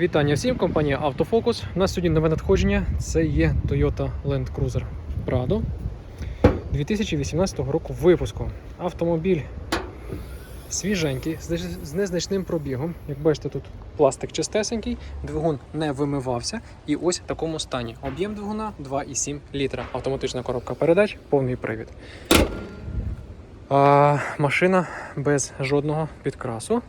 Вітання всім, компанія Автофокус. У нас сьогодні нове надходження. Це є Toyota Land Cruiser Prado 2018 року випуску. Автомобіль свіженький, з незначним пробігом. Як бачите, тут пластик чистесенький, двигун не вимивався. І ось в такому стані. Об'єм двигуна 2,7 літра. Автоматична коробка передач, повний привід. А, машина без жодного підкрасу.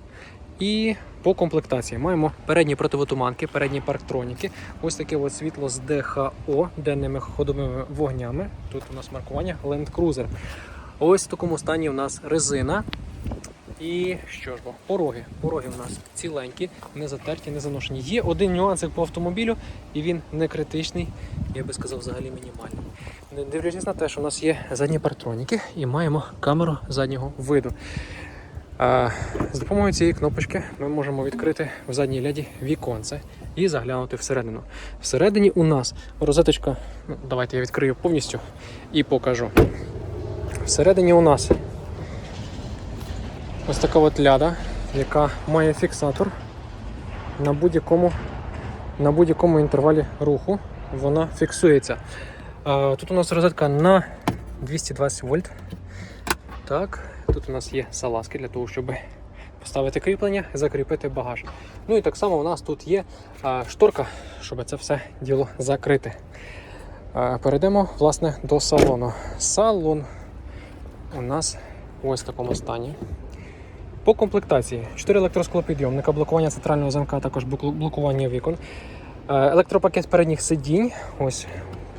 І по комплектації маємо передні противотуманки, передні парктроніки, ось таке от світло з ДХО, денними ходовими вогнями. Тут у нас маркування Land Cruiser. Ось в такому стані у нас резина. І що ж бо, пороги. Пороги у нас ціленькі, не затерті, не заношені. Є один нюансик по автомобілю, і він не критичний, я би сказав, взагалі мінімальний. Не дивлячись на те, що у нас є задні парктроніки і маємо камеру заднього виду. З допомогою цієї кнопочки ми можемо відкрити в задній ляді віконце і заглянути всередину. Всередині у нас розеточка. Ну, давайте я відкрию повністю і покажу. Всередині у нас ось така от ляда, яка має фіксатор на будь-якому на будь-якому інтервалі руху. Вона фіксується. Тут у нас розетка на 220 вольт. Так, тут у нас є салазки для того, щоб поставити кріплення, закріпити багаж. Ну і так само у нас тут є шторка, щоб це все діло закрити. Перейдемо власне до салону. Салон у нас ось в такому стані. По комплектації 4 електросклопідйомника, блокування центрального замка, також блокування вікон. Електропакет передніх сидінь. Ось,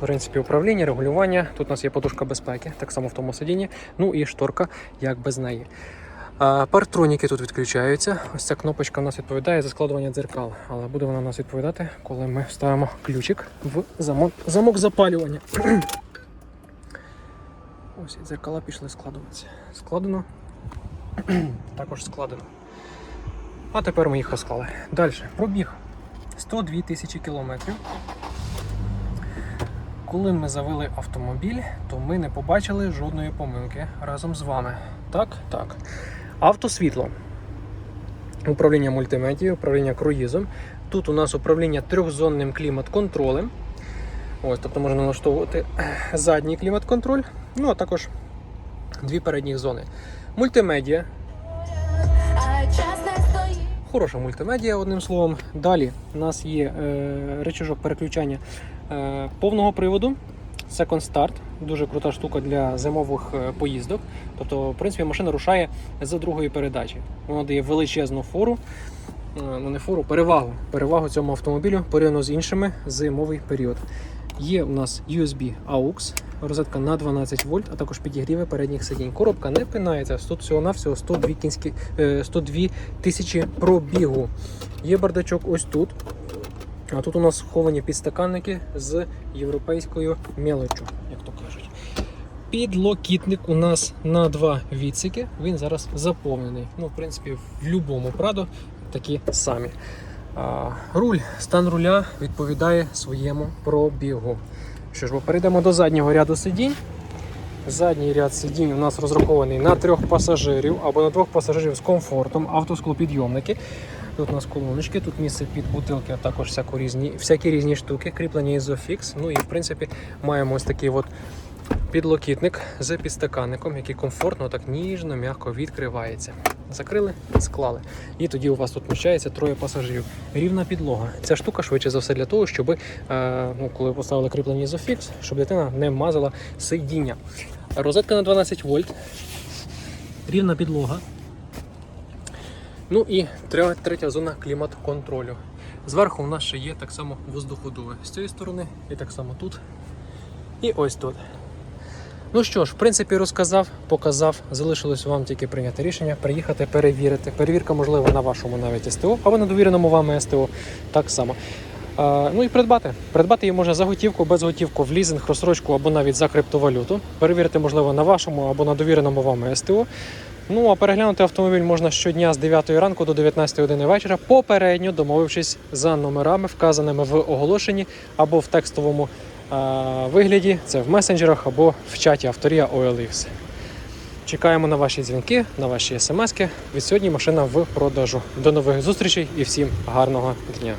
принципі, управління, регулювання. Тут у нас є подушка безпеки, так само в тому сидінні. Ну і шторка, як без неї. Партроніки тут відключаються. Ось ця кнопочка у нас відповідає за складування дзеркал. Але буде вона у нас відповідати, коли ми вставимо ключик в замок, замок запалювання. Ось і дзеркала пішли складуватися. Складено. Також складено. А тепер ми їх розклали. Далі. Пробіг 102 тисячі кілометрів. Коли ми завели автомобіль, то ми не побачили жодної помилки разом з вами. Так, так. Автосвітло. Управління мультимедією, управління круїзом. Тут у нас управління трьохзонним клімат-контролем. Ось, тобто можна налаштовувати задній клімат-контроль, ну а також дві передніх зони. Мультимедіа. Хороша мультимедіа, одним словом. Далі у нас є е, речажок переключання повного приводу. Second Start, дуже крута штука для зимових е, поїздок. Тобто, в принципі, машина рушає за другої передачі. Вона дає величезну фору, е, ну не фору, перевагу. Перевагу цьому автомобілю порівняно з іншими зимовий період. Є у нас USB AUX, розетка на 12 вольт, а також підігріви передніх сидінь. Коробка не пинається, тут всього-навсього 102, кінські, е, 102 тисячі пробігу. Є бардачок ось тут. А тут у нас сховані підстаканники з європейською мелочю, як то кажуть. Підлокітник у нас на два відсіки. Він зараз заповнений. Ну, в принципі, в будь-якому Прадо такі самі. А, руль, стан руля відповідає своєму пробігу. Що ж, бо перейдемо до заднього ряду сидінь. Задній ряд сидінь у нас розрахований на трьох пасажирів або на двох пасажирів з комфортом, автосклопідйомники. Тут у нас колоночки, тут місце під бутилки, а також всяко різні, всякі різні штуки, кріплення ізофікс. Ну і в принципі маємо ось такий от підлокітник з підстаканником, який комфортно, так ніжно, м'яко відкривається. Закрили, склали. І тоді у вас тут вміщається троє пасажирів. Рівна підлога. Ця штука швидше за все для того, щоб, е, ну, коли поставили кріплення ізофікс, щоб дитина не мазала сидіння. Розетка на 12 вольт. Рівна підлога. Ну і третя зона клімат-контролю. Зверху у нас ще є так само воздуходуве. З цієї сторони і так само тут. І ось тут. Ну що ж, в принципі, розказав, показав. Залишилось вам тільки прийняти рішення, приїхати, перевірити. Перевірка можлива на вашому навіть СТО, або на довіреному вами СТО. Так само. А, ну і придбати. Придбати її можна за готівку, без готівку, в лізинг, розсрочку або навіть за криптовалюту. Перевірити можливо на вашому або на довіреному вами СТО. Ну а переглянути автомобіль можна щодня з 9 ранку до 19 години вечора, попередньо домовившись за номерами, вказаними в оголошенні або в текстовому е, вигляді. Це в месенджерах або в чаті авторія OLX. Чекаємо на ваші дзвінки, на ваші смски. Від сьогодні машина в продажу. До нових зустрічей і всім гарного дня.